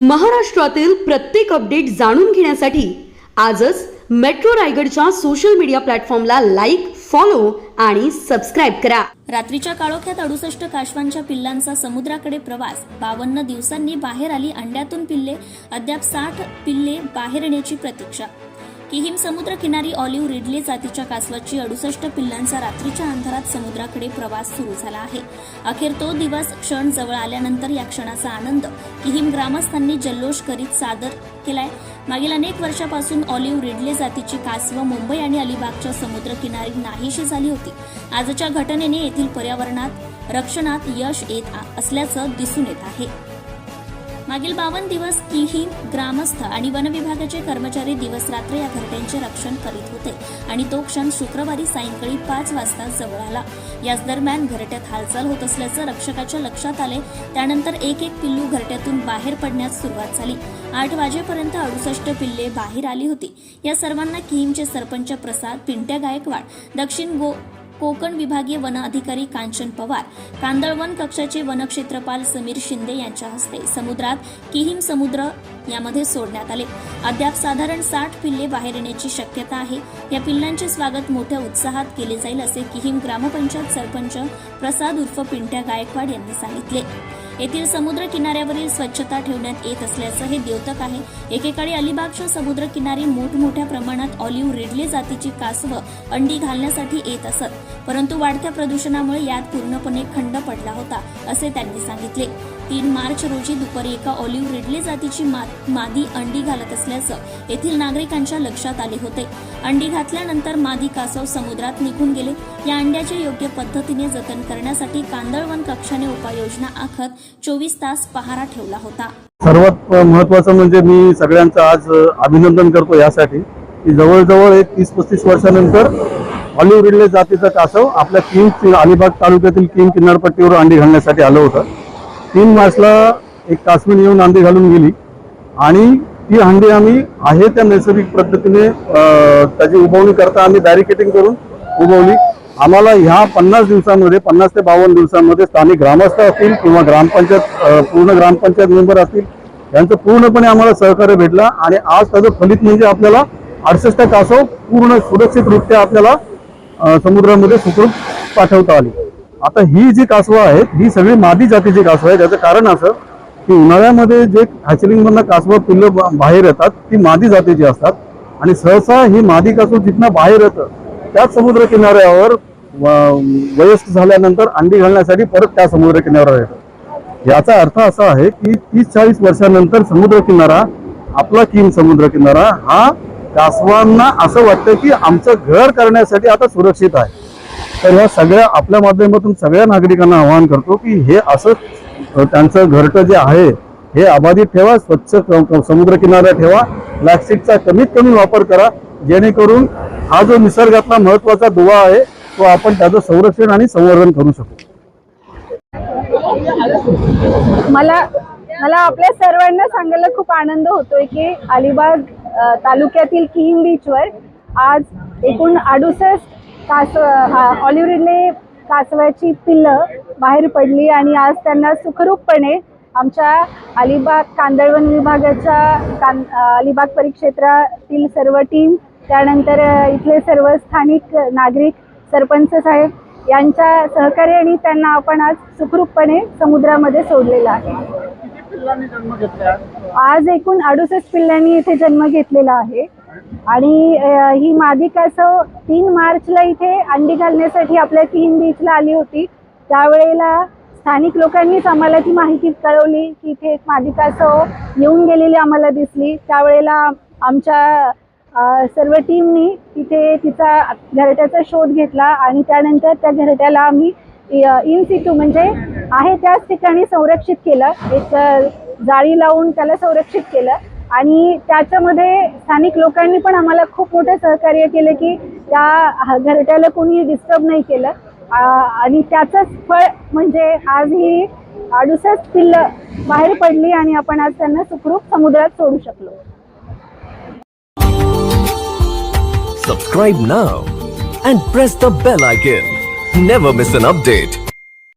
महाराष्ट्रातील प्रत्येक अपडेट जाणून घेण्यासाठी आजच मेट्रो रायगडच्या सोशल मीडिया प्लॅटफॉर्मला लाईक फॉलो आणि सबस्क्राईब करा. रात्रीच्या काळोख्यात अडुसष्ट काशवांच्या पिल्लांचा समुद्राकडे प्रवास. बावन्न दिवसांनी बाहेर आली अंड्यातून पिल्ले. अद्याप साठ पिल्ले बाहेर येण्याची प्रतीक्षा. किहीम समुद्र किनारी ऑलिव्ह रिडले जातीच्या कासवाची अडुसष्ट पिल्लांचा रात्रीच्या अंधारात समुद्राकडे प्रवास सुरू झाला आहे. अखेर तो दिवस क्षण जवळ आल्यानंतर या क्षणाचा आनंद किहीम ग्रामस्थांनी जल्लोष करीत सादर केलाय. मागील अनेक वर्षापासून ऑलिव्ह रिडले जातीची कासवं मुंबई आणि अलिबागच्या समुद्रकिनारी नाहीशी झाली होती. आजच्या घटनेने येथील पर्यावरणात रक्षणात यश येत असल्याचं दिसून येत आहे. मागील बावन्न दिवस किही ग्रामस्थ आणि वनविभागाचे कर्मचारी दिवस रात्र या घरट्यांचे रक्षण करीत होते आणि तो क्षण शुक्रवारी सायंकाळी पाच वाजता जवळ आला. याच दरम्यान घरट्यात हालचाल होत असल्याचं रक्षकाच्या लक्षात आले. त्यानंतर एक एक पिल्लू घरट्यातून बाहेर पडण्यास सुरुवात झाली. आठ वाजेपर्यंत अडुसष्ट पिल्ले बाहेर आली होती. या सर्वांना किहीमचे सरपंच प्रसाद पिंट्या गायकवाड दक्षिण गो कोकण विभागीय वन अधिकारी कांचन पवार कांदळवन कक्षाचे वनक्षेत्रपाल समीर शिंदे यांच्या हस्ते समुद्रात किहिम समुद्र यामध्ये सोडण्यात आले. अद्याप साधारण साठ पिल्ले बाहेर येण्याची शक्यता आहे. या पिल्लांचे स्वागत मोठ्या उत्साहात केले जाईल असे किहिम ग्रामपंचायत सरपंच प्रसाद उर्फ पिंट्या गायकवाड यांनी सांगितले. येथील समुद्र किनाऱ्यावरील स्वच्छता ठेवण्यात येत असल्याचं हे द्योतक आहे. एकेकाळी अलिबागच्या समुद्र किनारी मोठमोठ्या प्रमाणात ऑलिव्ह रिडले जातीची कासवं अंडी घालण्यासाठी येत असत. परंतु वाढत्या प्रदूषणामुळे यात पूर्णपणे खंड पडला होता असे त्यांनी सांगितले. तीन मार्च रोजी दुपारी एका ऑलिव्ह रिडले जातीची मादी अंडी घालत असल्याचं येथील नागरिकांच्या लक्षात आले होते. अंडी घातल्यानंतर मादी कासव समुद्रात निघून गेले. या अंड्याचे योग्य पद्धतीने जतन करण्यासाठी कांदळवन कक्षाने उपाययोजना आखत चोवीस तास पहारा ठेवला होता. सर्वात महत्वाचं म्हणजे मी सगळ्यांचं आज अभिनंदन करतो यासाठी की जवळजवळ एक तीस पस्तीस वर्षानंतर ऑलिव्ह रिडले जातीचा कासव आपल्या किंग अलिबाग तालुक्यातील किंग किनारपट्टीवर अंडी घालण्यासाठी आलं होतं. तीन मार्चला एक कासवीन येऊन अंडी घालून गेली. आणि ती अंडी आम्ही आहे त्या नैसर्गिक पद्धतीने त्याची उभवणी करता आम्ही बॅरिकेटिंग करून उभवली आम्हाला ह्या पन्नास दिवसांमध्ये पन्नास ते बावन्न दिवसांमध्ये स्थानिक ग्रामस्थ असतील किंवा ग्रामपंचायत पूर्ण ग्रामपंचायत मेंबर असतील यांचं पूर्णपणे आम्हाला सहकार्य भेटला. आणि आज त्याचं फलित म्हणजे आपल्याला अडसष्ट कासव पूर्ण सुरक्षितरित्या आपल्याला समुद्रामध्ये सुखरूप पाठवता आली. आता ही जी कासवं आहेत ही सगळी मादी जातीची कासवं आहे त्याचं कारण असं की उन्हाळ्यामध्ये जे हॅचरिंगमधनं कासवं पिल्लं बा- बाहेर येतात ती मादी जातीची असतात. आणि सहसा ही मादी कासव जिथनं बाहेर येतं त्याच समुद्र किनाऱ्यावर व- वयस्क झाल्यानंतर अंडी घालण्यासाठी परत त्या समुद्र किनाऱ्यावर येतं. याचा अर्थ असा आहे की तीस चाळीस वर्षानंतर समुद्र किनारा आपला किम समुद्र किनारा हा कासवांना असं वाटतं की आमचं घर करण्यासाठी आता सुरक्षित आहे. तर ह्या सगळ्या आपल्या माध्यमातून सगळ्या नागरिकांना आवाहन करतो की हे असं त्यांचं घरटं जे आहे हे अबाधित ठेवा स्वच्छ समुद्रकिनारा समुद्र किनारा ठेवा प्लॅस्टिकचा कमीत कमी वापर करा जेणेकरून हा जो निसर्गातला महत्त्वाचा दुवा आहे तो आपण त्याचं संरक्षण आणि संवर्धन करू शकू. मला मला आपल्या सर्वांना सांगायला खूप आनंद होतोय की अलिबाग तालुक्यातील किहीम बीचवर आज एकूण अडुसष्ट कासव ऑलिव्ह रिडले कासवाची पिल्लं बाहेर पडली आणि आज त्यांना सुखरूपपणे आमच्या अलिबाग कांदळवन विभागाच्या कां अलिबाग परिक्षेत्रातील सर्व टीम त्यानंतर इथले सर्व स्थानिक नागरिक सरपंच साहेब यांच्या सहकार्याने त्यांना आपण आज सुखरूपपणे समुद्रामध्ये सोडलेलं आहे. आज एकूण अडुसष्ट पिल्लांनी इथे जन्म घेतलेला आहे. आणि ही मादी असं तीन मार्चला इथे अंडी घालण्यासाठी आपल्या तीन बीचला आली होती. त्यावेळेला स्थानिक लोकांनीच आम्हाला ती माहिती कळवली की इथे एक मादी कासव येऊन गेलेली आम्हाला दिसली. त्यावेळेला आमच्या सर्व टीमनी तिथे तिचा घरट्याचा शोध घेतला आणि त्यानंतर त्या घरट्याला आम्ही इन सिटू म्हणजे आहे त्याच ठिकाणी संरक्षित केलं. एक जाळी लावून त्याला संरक्षित केलं. आणि त्याच्यामध्ये स्थानिक लोकांनी पण आम्हाला खूप मोठे सहकार्य केलं की त्या घरट्याला कोणी डिस्टर्ब नाही केलं. आणि त्याचंच फळ म्हणजे आज ही अडुसष्ट पिल्लं बाहेर पडली आणि आपण आज त्यांना सुखरूप समुद्रात सोडू शकलो. Subscribe now and press the bell icon never miss an update